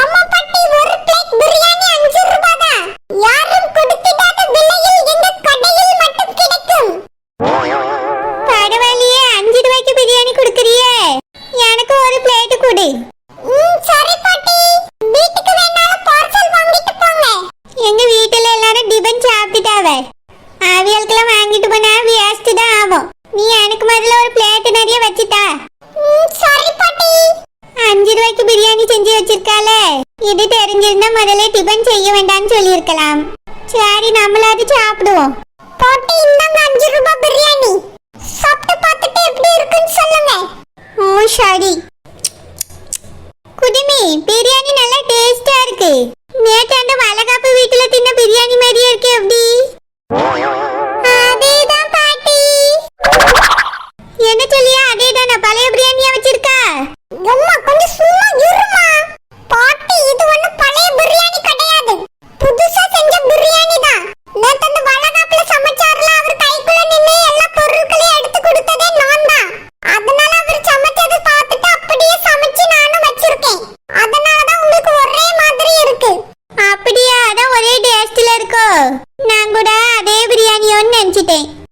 ஆமா பாட்டி ஒரு பிளேட் பிரியாணி 5 ரூபாய் தான் எனக்கு ஒரு பிளேட் கொடு. சரி பாட்டி. வீட்டுக்கு வேணாலும் பார்சல் வாங்கிட்டு போங்க. எங்க வீட்டுல எல்லாரும் டிபன் சாப்பிட்டுட்டாவ. ஆவியாளுக்கெல்லாம் வாங்கிட்டு போனா தான் ஆகும். நீ எனக்கு முதல்ல ஒரு பிளேட் நிறைய வச்சுட்டா. இது தெரிஞ்சிருந்தா முதல்ல டிபன் செய்ய வேண்டாம்னு சொல்லியிருக்கலாம். சரி நம்மளாவது சாப்பிடுவோம். போட்டு இந்தாங்க அஞ்சு ரூபாய் பிரியாணி. சாப்பிட்டு பார்த்துட்டு எப்படி இருக்குன்னு சொல்லுங்க. ஓ சரி குடுமி பிரியாணி நல்லா டேஸ்டா இருக்கு. நேற்று அந்த வளகாப்பு வீட்டுல தின்ன பிரியாணி மாதிரியே இருக்கு எப்படி? அதேதான் பாட்டி. என்ன சொல்லியா? அதேதான்? பழைய பிரியாணியா வச்சிருக்கா? பார்த்தேன்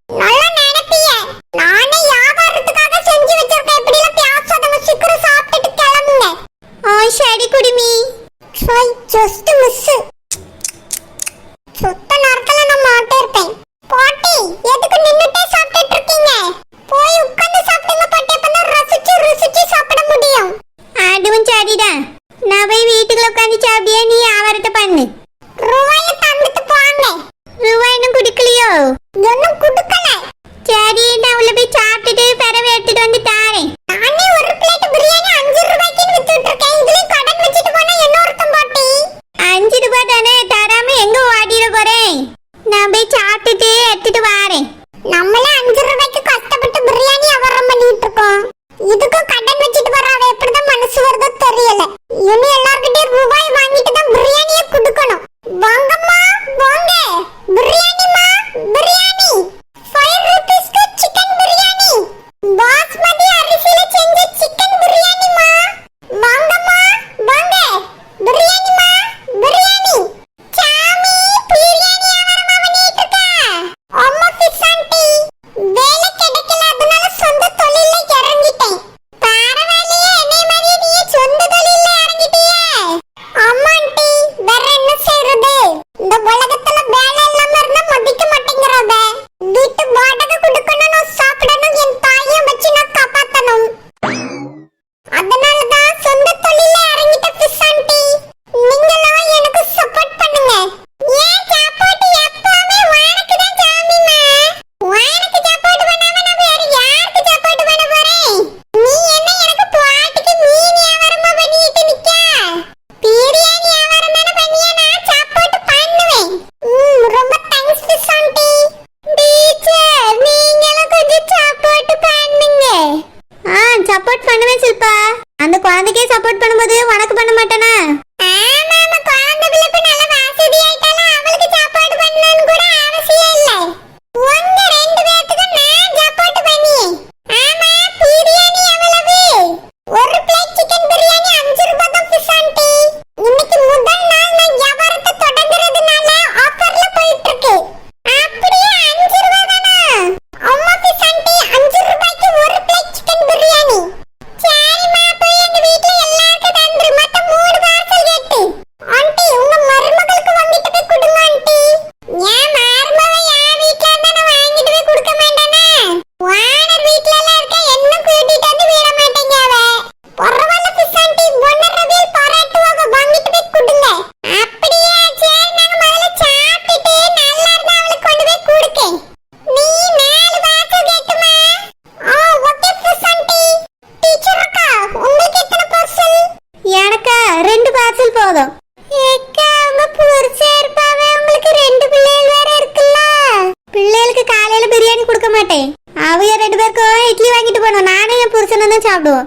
ரெண்டு பேருக்கும் இட்லி வாங்கிட்டு போனோம் நானும் என் புருஷனும் தான் சாப்பிடுவோம்.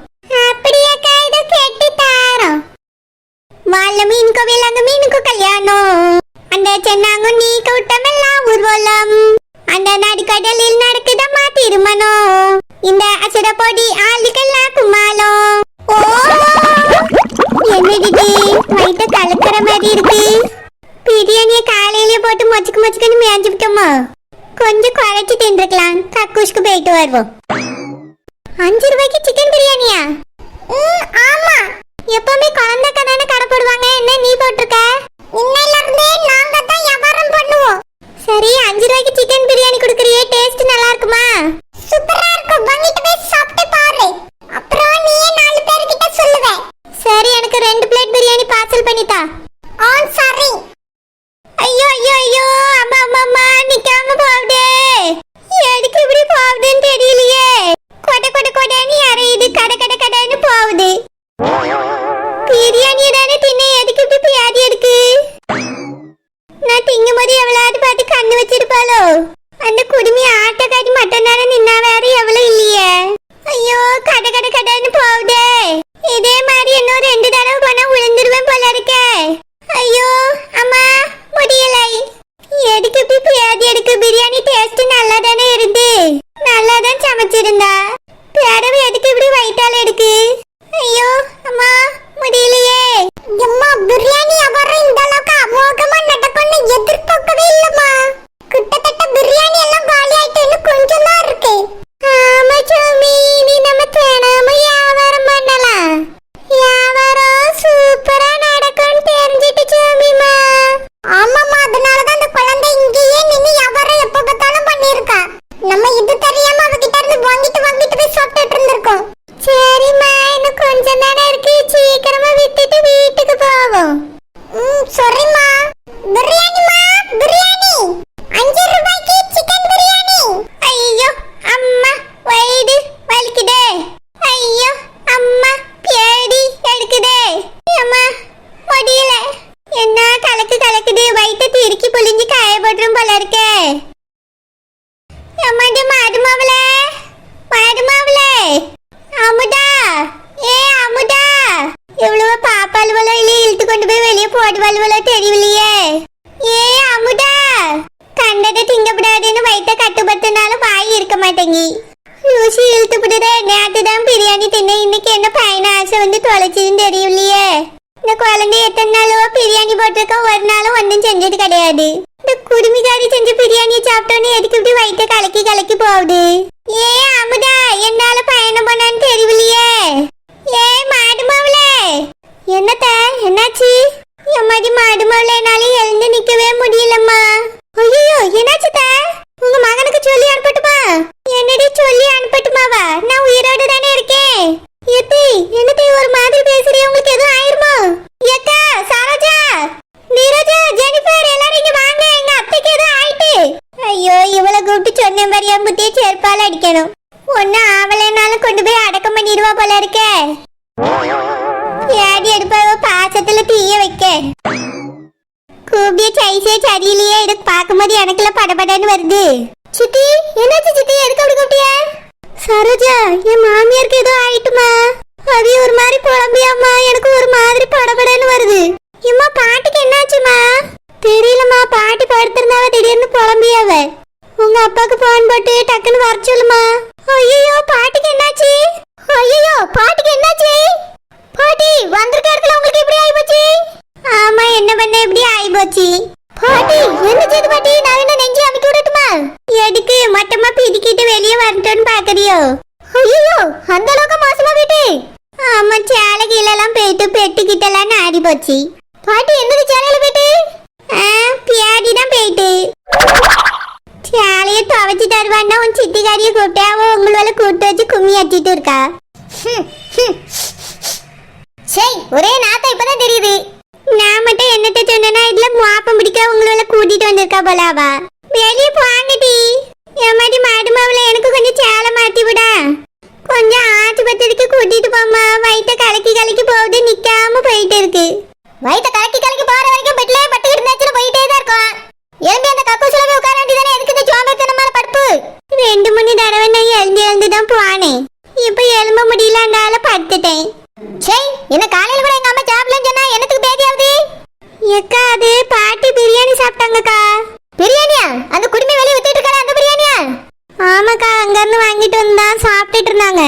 வேண்டாமா கொஞ்சம் தின்றுக்கலாம் போயிட்டு வருவோம் அஞ்சு ரூபாய்க்கு சிக்கன் பிரியாணியா? ஆமா. எப்பவுமே குழந்தை கதான கடை போடுவாங்க என்ன நீ போட்டிருக்க? இன்னையில இருந்தே நாங்க தான் வியாபாரம் பண்ணுவோம். சரி அஞ்சு ரூபாய்க்கு சிக்கன் பிரியாணி கொடுக்குறியே? டேஸ்ட் நல்லா இருக்குமா? வந்து தொலைச்சதுன்னு தெரியலையே இந்த குழந்தை எத்தனை நாளோ பிரியாணி போட்டிருக்க ஒரு நாளும் ஒன்றும் செஞ்சது கிடையாது. இந்த குடுமிக்காரி செஞ்ச பிரியாணியை சாப்பிட்டோன்னு எதுக்கு இப்படி வயிற்ற கலக்கி கலக்கி போகுது? ஏ அமுதா என்னால பயணம் பண்ணான்னு தெரியலையே ஏ மாடு மாவுளே என்னத்த என்னாச்சு எம்மாடி மாடு மாவுளேனால எழுந்து நிக்கவே முடியலம்மா ஐயோ என்னாச்சு தா உங்க மகனுக்கு சொல்லி அனுப்பட்டுமா என்னடி சொல்லி அனுப்பட்டுமாவா நான் உயிரோட தானே இருக்கேன் எத்தி என்னத்தை ஒரு மாதிரி பேசுறிய? உங்களுக்கு எதுவும் ஆயிருமா? ஏக்கா சரோஜா நீரஜா ஜெனிஃபர் எல்லாரும் இங்க வாங்க. எங்க அத்தைக்கு எதுவும் ஆயிட்டு. ஐயோ இவள கூப்பிட்டு சொன்ன மாதிரி அம்புத்தியே செருப்பால அடிக்கணும். ஒண்ணு ஆவலைனாலும் கொண்டு போய் அடக்கம் பண்ணிடுவா போல இருக்கே. ஏடி எடுப்பாவ பாசத்துல தீய வைக்க. கூப்பிய சைஸே சரியில்லையே. இது பார்க்கும்போது எனக்குல படபடன்னு வருது. சித்தி என்னாச்சு சித்தி? எதுக்கு அப்படி கூப்பிட்டிய? சரோஜா என் மாமியாருக்கு ஏதோ ஆயிட்டுமா அது ஒரு மாதிரி புலம்பியாம்மா எனக்கு ஒரு மாதிரி படபடன்னு வருது இம்மா பாட்டிக்கு என்னாச்சுமா தெரியலம்மா பாட்டி படுத்திருந்தாவ திடீர்னு புலம்பியாவ உங்க அப்பாக்கு போன் போட்டு டக்குன்னு வர சொல்லுமா ஐயோ பாட்டிக்கு என்னாச்சு ஐயோ பாட்டிக்கு என்னாச்சு பாட்டி வந்திருக்க இடத்துல உங்களுக்கு எப்படி ஆயி போச்சு ஆமா என்ன பண்ண எப்படி ஆயி போச்சு பாட்டி என்ன செய்து பாட்டி நான் என்ன நெஞ்சு அமைக்க விடட்டுமா எதுக்கு பிடிக்கிட்டு பிதிக்கிட்டு வெளியே வரட்டும்னு பாக்குறியோ? ஐயோ அந்த அளவுக்கு மோசமா போயிட்டு ஆமா சேலை கீழெல்லாம் போயிட்டு பெட்டுக்கிட்டலாம் ஆடி போச்சு. பாட்டி என்னது சேலையில போயிட்டு? ஆ பியாடி தான் போயிட்டு. சேலைய துவைச்சு தருவான்னா உன் சித்திக்காரிய கூப்பிட்டு அவன் உங்களோட கூப்பிட்டு வச்சு கும்மி அடிச்சிட்டு இருக்கா. சரி ஒரே நாத்தம் இப்பதான் தெரியுது. நான் மட்டும் என்னட்ட சொன்னேன்னா இதுல மாப்பம் பிடிக்க உங்களால கூட்டிட்டு வந்திருக்கா போலாவா அவ வெளியே போங்கடி ஏமாடி மாடு மாவுல எனக்கு கொஞ்சம் சேலை மாத்தி விடா கொஞ்சம் ஆஸ்பத்திரிக்கு கூட்டிட்டு போமா வயித்த கலக்கி கலக்கி போகுது நிக்காம போயிட்டு இருக்கு வயித்த கலக்கி கலக்கி போற வரைக்கும் பெட்லயே பட்டுக்கிட்டு இருந்துச்சுன்னு போயிட்டே தான் இருக்கும் எழும்பி அந்த கக்கூசில போய் உட்கார வேண்டியதானே எதுக்கு இந்த சோம்பேத்தனமான படுப்பு ரெண்டு மூணு தடவை நான் எழுந்து எழுந்து தான் போனேன் இப்ப எழும்ப முடியலனால படுத்துட்டேன் சரி என்ன காலையில கூட எங்க அம்மா சாப்பிடலன்னு சொன்னா என்னத்துக்கு பேதியாவது ஏக்கா அது பாட்டி பிரியாணி பிரியாணியா? அந்த குடிமை வெளியே வித்துட்டு இருக்காரு அந்த பிரியாணியா? ஆமாக்கா அங்கிருந்து வாங்கிட்டு வந்தா சாப்பிட்டுட்டு இருந்தாங்க.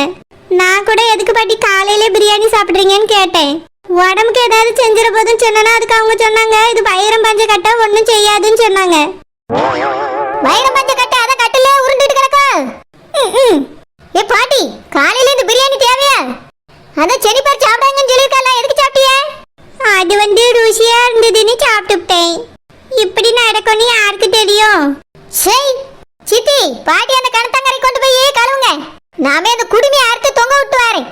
நான் கூட எதுக்கு பாட்டி காலையில பிரியாணி சாப்பிடுறீங்கன்னு கேட்டேன். உடம்புக்கு ஏதாவது செஞ்சிட போதுன்னு சொன்னா அதுக்கு அவங்க சொன்னாங்க. இது பயிரம் பஞ்ச கட்ட ஒன்றும் செய்யாதுன்னு சொன்னாங்க. வைரம் பஞ்ச கட்ட அதை கட்டுல உருண்டுட்டு கிடக்கா. ஏ பாட்டி காலையில இந்த பிரியாணி தேவையா? அதான் செனிப்பர் சாப்பிடாங்கன்னு சொல்லியிருக்கல எதுக்கு சாப்பிட்டியா? அது வந்து ருசியா இருந்ததுன்னு சாப்பிட்டுட்டேன் இப்படி நடக்கும்னு யாருக்கு தெரியும்? சரி சித்தி பாட்டி அந்த கணத்தங்கரை கொண்டு போய் கழுவுங்க. நாமே அந்த குடுமையை அறுத்து தொங்க விட்டு வரேன்.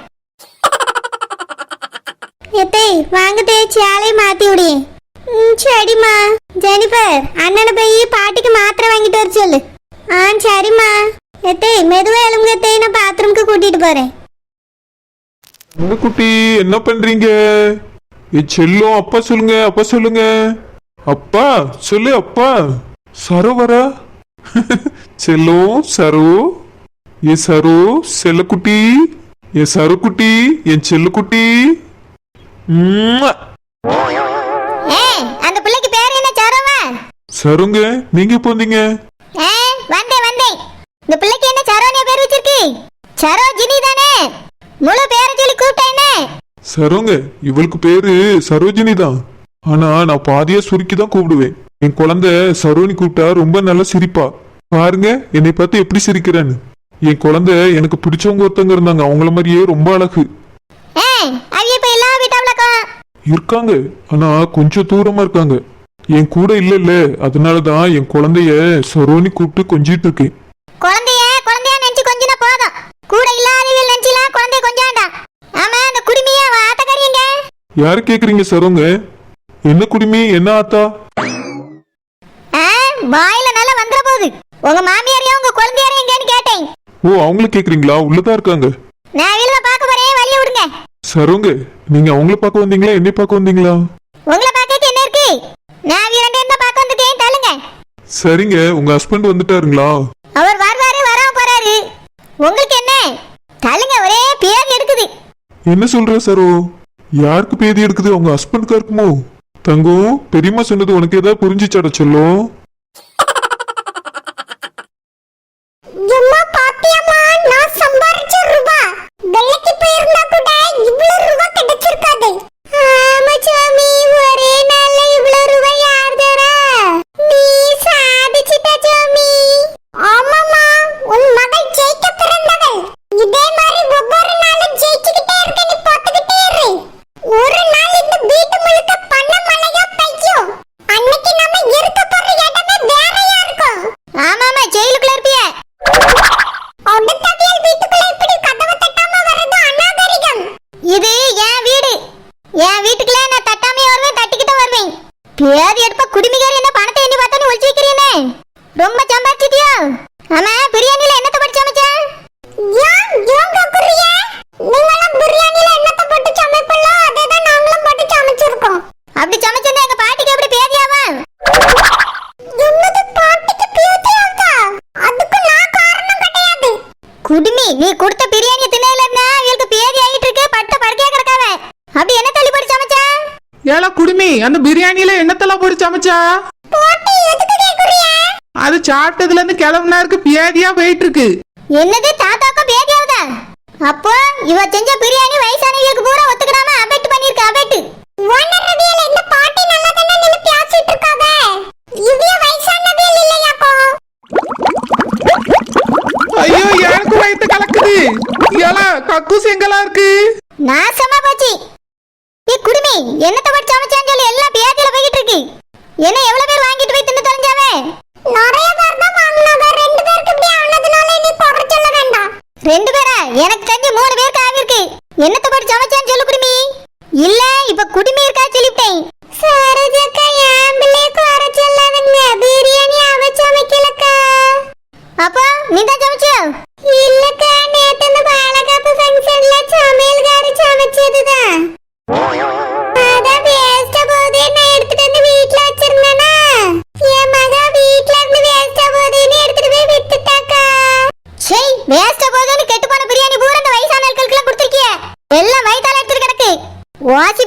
எத்தை வாங்கத்தே சேலை மாத்தி விடு. ம், சரிம்மா. ஜெனிஃபர் அண்ணனை போய் பாட்டிக்கு மாத்திரை வாங்கிட்டு வர சொல்லு. ஆ சரிம்மா. எத்தை மெதுவா எலும்புங்க எத்தை நான் பாத்ரூம்க்கு கூட்டிட்டு போறேன். உங்க குட்டி என்ன பண்றீங்க? ஏ செல்லம் அப்பா சொல்லுங்க அப்பா சொல்லுங்க. அப்பா சொல்லு அப்பா. சரு வரா. செல்லம் சரு. ஏ சரு செல்லக்குட்டி. ஏ சரு குட்டி என் செல்லுக்குட்டி. உம்மா. ஏ அந்த பிள்ளைக்கு பேர் என்ன சரோவா? சருங்க நீங்க ஏ வந்தேன் வந்தேன். இந்த பிள்ளைக்கு என்ன சரோனியா பேர் வச்சிருக்கு? சரோஜினி தானே? முழு பேரை சொல்லி கூப்பிட்டேனே சருங்க இவளுக்கு பேரு சரோஜினி தான். ஆனா நான் பாதியா சுருக்கி தான் கூப்பிடுவேன். என் குழந்தை சரோனி கூப்பிட்டா ரொம்ப நல்லா சிரிப்பா. பாருங்க என்னை பார்த்து எப்படி சிரிக்கிறேன்னு. என் குழந்தை எனக்கு பிடிச்சவங்க ஒருத்தவங்க இருந்தாங்க. அவங்கள மாதிரியே ரொம்ப அழகு. இருக்காங்க. ஆனா கொஞ்சம் தூரமா இருக்காங்க. என் கூட இல்ல இல்ல அதனாலதான் என் குழந்தைய சரோனி கூப்பிட்டு கொஞ்சிட்டு இருக்கேன். குழந்தைய குழந்தையா நினைச்சு கொஞ்சினா போதும். கூட இல்லாதவர்கள் நினைச்சுலாம் குழந்தைய கொஞ்சாண்டா ஆமா அந்த குடுமிய ஆத்தக்காரியங்க யாரு கேக்குறீங்க சரோங்க? என்ன குடுமி என்ன ஆத்தா? ஆ வாயில நல்லா வந்துற போகுது. உங்க மாமியாரையும் உங்க குழந்தையாரையும் எங்கன்னு கேட்டேன். ஓ அவங்கள கேக்குறீங்களா? உள்ளதா இருக்காங்க. நான் விழுவ பார்க்க போறேன் வழிய விடுங்க. சரோங்க நீங்க அவங்கள பார்க்க வந்தீங்களா என்னை பார்க்க வந்தீங்களா? உங்களை பார்க்க என்ன இருக்கு? நான் இரண்டு தான் பார்க்க வந்துட்டேன் தள்ளுங்க. சரிங்க உங்க ஹஸ்பண்ட் வந்துட்டாருங்களா? அவர் வருவாரு வராம போறாரு. உங்களுக்கு என்ன? தள்ளுங்க ஒரே பேர் எடுக்குது. என்ன சொல்ற சரோ? யாருக்கு பேதி எடுக்குது? உங்க ஹஸ்பண்டுக்கா இருக்குமோ? தங்கம் பெரியம்மா சொன்னது உனக்கு ஏதாவது புரிஞ்சுச்சாட சொல்லும் சம்பாதிச்சிட்டியோ ஆமா பிரியாணில என்னத்த படிச்சு சமைச்சா? ஏன்? ஏன் கேக்குறீங்க நீங்களும் பிரியாணில என்னத்த போட்டு அதே தான் நாங்களும் போட்டு சமைச்சிருக்கோம். அப்படி சமைச்சிருந்தா எங்க பாட்டிக்கு எப்படி பேதியாவா என்னது பாட்டிக்கு பியூட்டியாக்கா அதுக்கு நான் காரணம் கிடையாது. குடுமி நீ கொடுத்த பிரியாணி இருந்தா இவளுக்கு பேதி ஆயிட்டு இருக்கு பட்ட படுக்கையா கிடக்காவ? அப்படி என்ன தள்ளி போட்டு சமைச்சா? ஏலா குடுமி அந்த பிரியாணியில என்னத்தெல்லாம் போட்டு சமைச்சா? பாட்டி அது சாப்பிட்டதுல இருந்து கிளம்புனாருக்கு பியாதியா போயிட்டு இருக்கு என்னது தாத்தாக்கும் பேதியாவுதா அப்போ இவ செஞ்ச பிரியாணி வயசானவங்களுக்கு பூரா ஒத்துக்கிடாம அபெட் பண்ணிருக்க இல்லையாக்கோ ஐயோ எனக்கு வயித்து கலக்குது. ஏலா கக்கூஸ் எங்கெல்லாம் இருக்கு? நாசமா போச்சு. ஏ குடுமி என்னத்த சமைச்சான்னு சொல்லி எல்லாம் பேதியில போய்கிட்டு இருக்கு. என்ன எவ்வளவு பேர் ವಾಚಿ